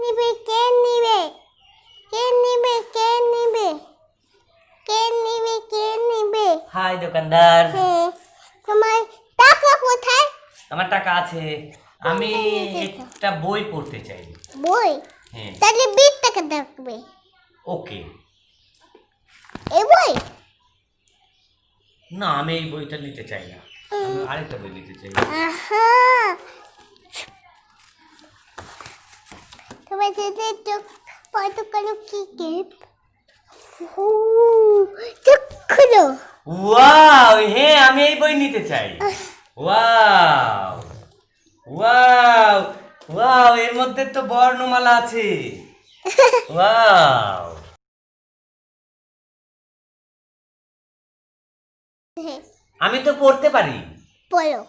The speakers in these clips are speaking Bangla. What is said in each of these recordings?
নিবে কে নিবে? কে নিবে কে নিবে? কে নিবে কে নিবে? হাই দোকানদার। তোমার টাকা কোথায়? আমার টাকা আছে। আমি একটা বই পড়তে চাই। বই? তাহলে বিশ টাকা থাকবে ওকে। এই বই? না আমি এই বইটা নিতে চাই না। আমি আরেকটা বই নিতে চাই। আহা ওয়াও হ্যাঁ আমি এই বই নিতে চাই। ওয়াও ওয়াও ওয়াও এর মধ্যে তো বর্ণমালা আছে। ওয়াও আমি তো পড়তে পারি। বলো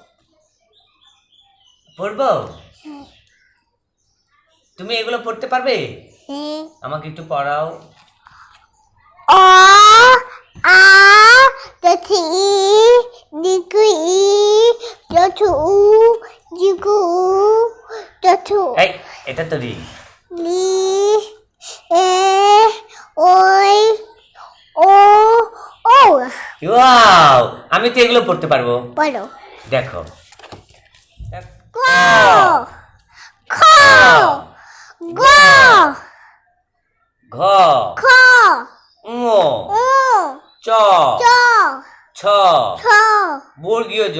পড়ব? হ্যাঁ। তুমি এগুলো পড়তে পারবে? আমাকে একটু পড়াও। অ আ জিকু এই এটা তো রি। লি এ ওই ও ও। ওয়াও আমি তো এগুলো পড়তে পারব। বলো। দেখো। ক খ গ ঘ। খ ঙ। চ। চ। ছ। ছ। বর্গীয় জ।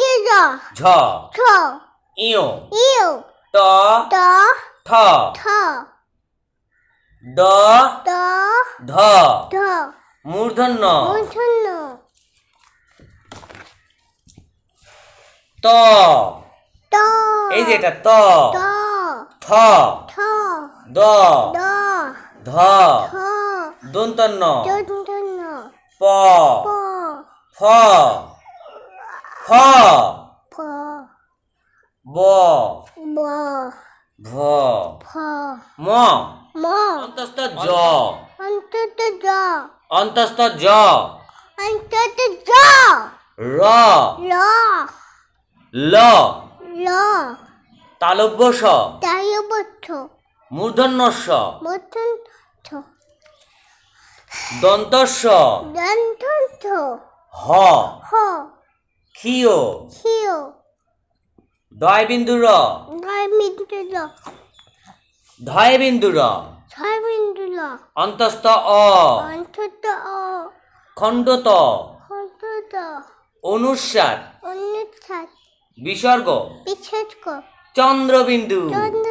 গে জ। ঝ। ছ ইয় ইউ। ট ত। ঠ। ঠ। ড ত ধ। ঢ মূর্ধন্য। মূর্ধন্য। ত। ত। এই যে এটা ত। ত। থ। ঠ দ। দ। ধ। দন্তন্য। প। ফ। ফ। ব। ব। ভ ফ। ম। ম। অন্তস্থ জ। অন্তত জ। অন্তস্থ জ। অন্তত জ। র। ল। ল। ল তালব্য স। দায়বদ্ধ মূর্ধন্য স মতন ঠ দন্তস্ব দন্ত হ। হ। ক্ষিয়। খিও দয় বিন্দু র গায় মিন্টু ল ধয় বিন্দু র ছয় বিন্দু ল অন্তস্থ অ। অন্তত অ। খণ্ডত। অন্তত অনুস্বার অনুচ্ছাদ। বিসর্গ। কর চন্দ্রবিন্দু। চন্দ্র